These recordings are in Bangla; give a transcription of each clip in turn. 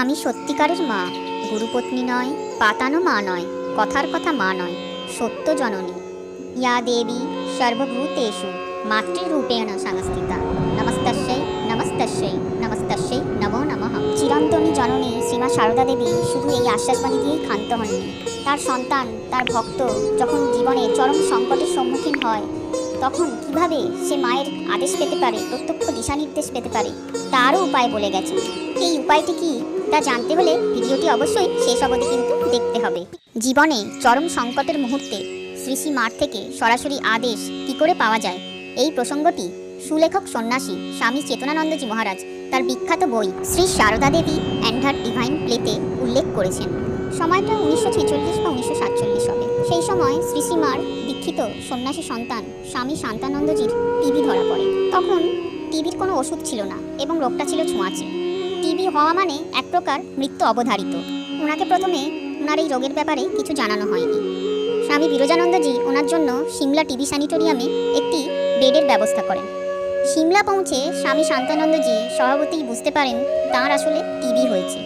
আমি সত্যিকারের মা, গুরুপত্নী নয়, পাতানো মা নয়, কথার কথা মা নয়, সত্য জননী। ইয়া দেবী সর্বভূতেষু, মাতৃরূপেণ সংস্থিতা। নমস্তস্যৈ নমস্তস্যৈ নমস্তস্যৈ নমো নমঃ। চিরন্তনী জননী শ্রীমা সারদা দেবী শুধু এই আশ্বাসবাণী দিয়েই ক্ষান্ত হননি। তার সন্তান, তার ভক্ত যখন জীবনে চরম সংকটের সম্মুখীন হয় তখন কীভাবে সে মায়ের আদেশ পেতে পারে, প্রত্যক্ষ দিশানির্দেশ পেতে পারে তারও উপায় বলে গেছে। এই উপায়টি কি, তা জানতে হলে ভিডিওটি অবশ্যই শেষ অবধি কিন্তু দেখতে হবে। জীবনে চরম সংকটের মুহূর্তে শ্রী শ্রী মার থেকে সরাসরি আদেশ কি করে পাওয়া যায়? এই প্রসঙ্গটি সুলেখক সন্ন্যাসী স্বামী চেতনানন্দজি মহারাজ তার বিখ্যাত বই Shri Sarada Devi and her divine প্লেতে উল্লেখ করেছেন। সময়টা উনিশশো ছেচল্লিশ বা উনিশশো সাতচল্লিশ হবে। সেই সময় শ্রী শ্রীমার দীক্ষিত সন্ন্যাসী সন্তান স্বামী শান্তানন্দজির টিবি ধরা পড়ে। তখন টিবির কোনো ওষুধ ছিল না এবং রোগটা ছিল ছোঁয়াচে। টিবি হওয়া মানে এক প্রকার মৃত্যু অবধারিত। ওনাকে প্রথমে ওনার এই রোগের ব্যাপারে কিছু জানানো হয়নি। স্বামী বিরজানন্দজি ওনার জন্য সিমলা টিবি স্যানিটোরিয়ামে একটি বেডের ব্যবস্থা করেন। সিমলা পৌঁছে স্বামী শান্তানন্দজি স্বভাবতেই বুঝতে পারেন তার আসলে টিবি হয়েছে।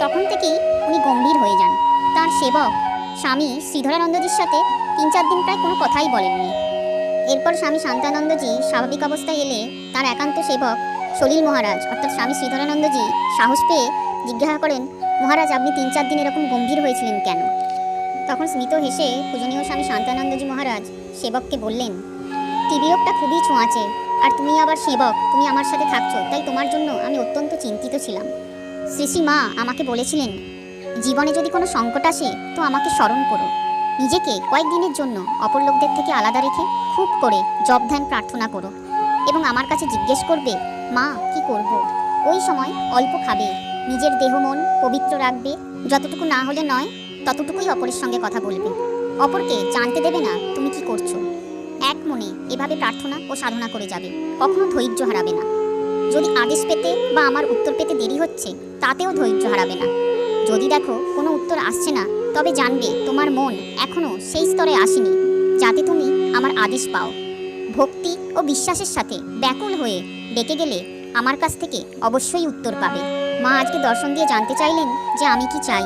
তখন থেকেই উনি গম্ভীর হয়ে যান। তার সেবক স্বামী শ্রীধরানন্দজির সাথে তিন চার দিন প্রায় কোনো কথাই বলেননি। এরপর স্বামী শান্তানন্দজি স্বাভাবিক অবস্থায় এলে তার একান্ত সেবক সলিল মহারাজ, অর্থাৎ স্বামী শ্রীধরানন্দজি সাহস পেয়ে জিজ্ঞাসা করেন, মহারাজ, আপনি তিন চার দিন এরকম গম্ভীর হয়েছিলেন কেন? তখন স্মিত হেসে পূজনীয় স্বামী শান্তানন্দজি মহারাজ সেবককে বললেন টিবি খুবই ছোঁয়াচে, আর তুমি আবার সেবক, তুমি আমার সাথে থাকছো, তাই তোমার জন্য আমি অত্যন্ত চিন্তিত ছিলাম। শ্রী মা আমাকে বলেছিলেন জীবনে যদি কোনো সংকট আসে, তো আমাকে স্মরণ করো। নিজেকে কয়েকদিনের জন্য অপর লোকদের থেকে আলাদা রেখে খুব করে জব ধ্যান প্রার্থনা করো এবং আমার কাছে জিজ্ঞেস করবে, মা, কি করব? ওই সময় অল্প খাবে। নিজের দেহ মন পবিত্র রাখবে। যতটুকু না হলে নয়, ততটুকুই অপরের সঙ্গে কথা বলবে। অপরকে জানতে দেবে না তুমি কি করছ। এক মনে এভাবে প্রার্থনা ও সাধনা করে যাবে, কখনো ধৈর্য হারাবে না। যদি আদেশ পেতে বা আমার উত্তর পেতে দেরি হচ্ছে, তাতেও ধৈর্য হারাবে না। যদি দেখো কোনো উত্তর আসছে না, তবে জানবে তোমার মন এখনও সেই স্তরে আসেনি, যাতে তুমি আমার আদেশ পাও। ভক্তি ও বিশ্বাসের সাথে ব্যাকুল হয়ে ডেকে গেলে আমার কাছ থেকে অবশ্যই উত্তর পাবে। মা আজকে দর্শন দিয়ে জানতে চাইলেন যে আমি কি চাই।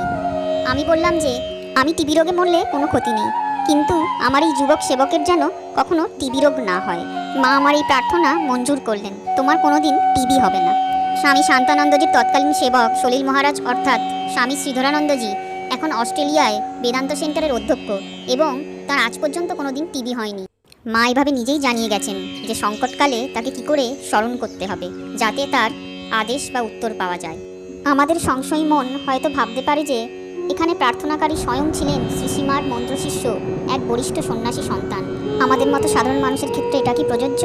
আমি বললাম যে, আমি টিবি রোগে মরলে কোনো ক্ষতি নেই, কিন্তু আমার এই যুবক সেবকের যেন কখনো টিবি রোগ না হয়। মা আমার এই প্রার্থনা মঞ্জুর করলেন, তোমার কোনোদিন টিবি হবে না। স্বামী শান্তানন্দজির তৎকালীন সেবক সলিল মহারাজ অর্থাৎ স্বামী শ্রীধরানন্দজি এখন অস্ট্রেলিয়ায় বেদান্ত সেন্টারের অধ্যক্ষ এবং তার আজ পর্যন্ত কোনোদিন টিবি হয়নি। মা এভাবে নিজেই জানিয়ে গেছেন যে সংকটকালে তাকে কি করে স্মরণ করতে হবে, যাতে তার আদেশ বা উত্তর পাওয়া যায়। আমাদের সংশয়ী মন হয়তো ভাবতে পারে যে এখানে প্রার্থনাকারী স্বয়ং ছিলেন শ্রীসীমার মন্ত্রশিষ্য এক বরিষ্ঠ সন্ন্যাসী সন্তান। আমাদের মতো সাধারণ মানুষের ক্ষেত্রে এটা কি প্রযোজ্য?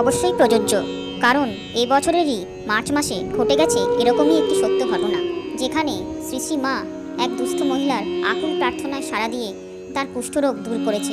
অবশ্যই প্রযোজ্য। কারণ এবছরেরই বছরেরই মার্চ মাসে ঘটে গেছে এরকমই একটি সত্য ঘটনা, যেখানে শ্রী শ্রী মা এক দুস্থ মহিলার আকুল প্রার্থনায় সাড়া দিয়ে তার কুষ্ঠরোগ দূর করেছে।